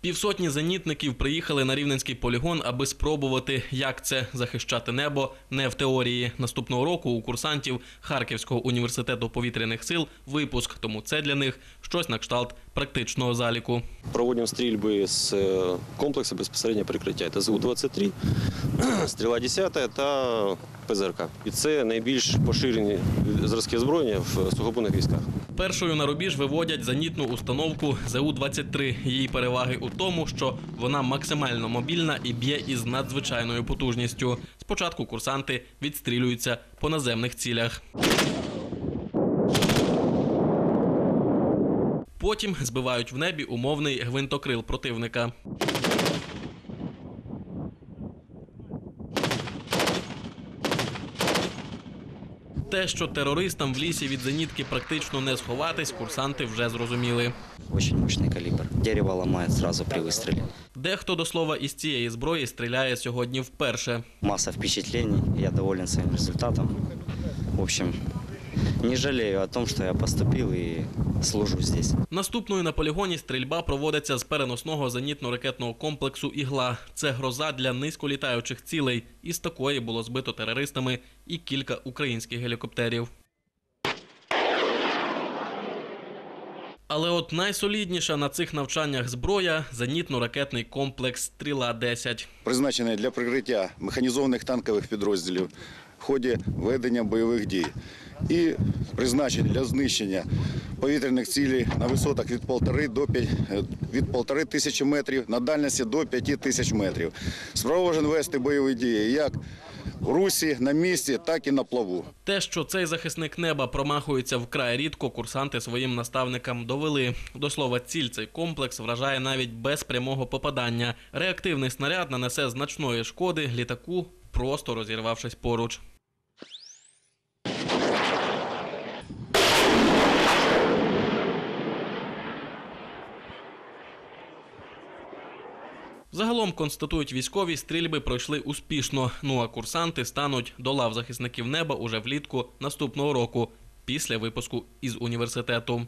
Півсотні зенітників приїхали на рівненський полігон, аби спробувати, як це захищати небо не в теорії. Наступного року у курсантів Харківського університету повітряних сил випуск, тому це для них щось на кшталт практичного заліку. Проводимо стрільби з е, комплексу безпосередньо прикриття. Це ЗУ-23, стріла 10 та ПЗРК. І це найбільш поширені зразки озброєння в сухопутних військах. Першою на рубіж виводять зенітну установку ЗУ-23. Її переваги у тому, що вона максимально мобільна і б'є із надзвичайною потужністю. Спочатку курсанти відстрілюються по наземних цілях. Потім збивають в небі умовний гвинтокрил противника. Те, що терористам в лісі від зенітки практично не сховатись, курсанти вже зрозуміли. Очень мощний калібр. Дерево ламає одразу при вистрілі. Дехто до слова із цієї зброї стріляє сьогодні вперше. Маса впечатлень, Я доволен своїм результатом. В общем, не жалею о том, что я поступил и служу здесь. Наступною на полігоні стрільба проводиться з переносного зенітно-ракетного комплексу Ігла. Це гроза для низьколітаючих цілей. Із такої було збито терористами і кілька українських гелікоптерів. Але от найсолідніша на цих навчаннях зброя зенітно-ракетний комплекс Стріла 10 призначений для прикриття механізованих танкових підрозділів в ході ведення бойових дій і призначений для знищення повітряних цілей на висотах від 1,5 до 5, е, від 1,5 тисячі метрів, на дальності до 5 тисяч метрів. Спроможен вести бойові дії як в русі, на місці, так і на плаву. Те, що цей захисник неба промахується вкрай рідко, курсанти своїм наставникам довели. До слова, ціль цей комплекс вражає навіть без прямого попадання. Реактивний снаряд нанесе значної шкоди літаку, просто розірвавшись поруч. Загалом констатують військові, стрільби пройшли успішно. Ну а курсанти стануть до лав захисників неба уже влітку наступного року, після випуску із університету.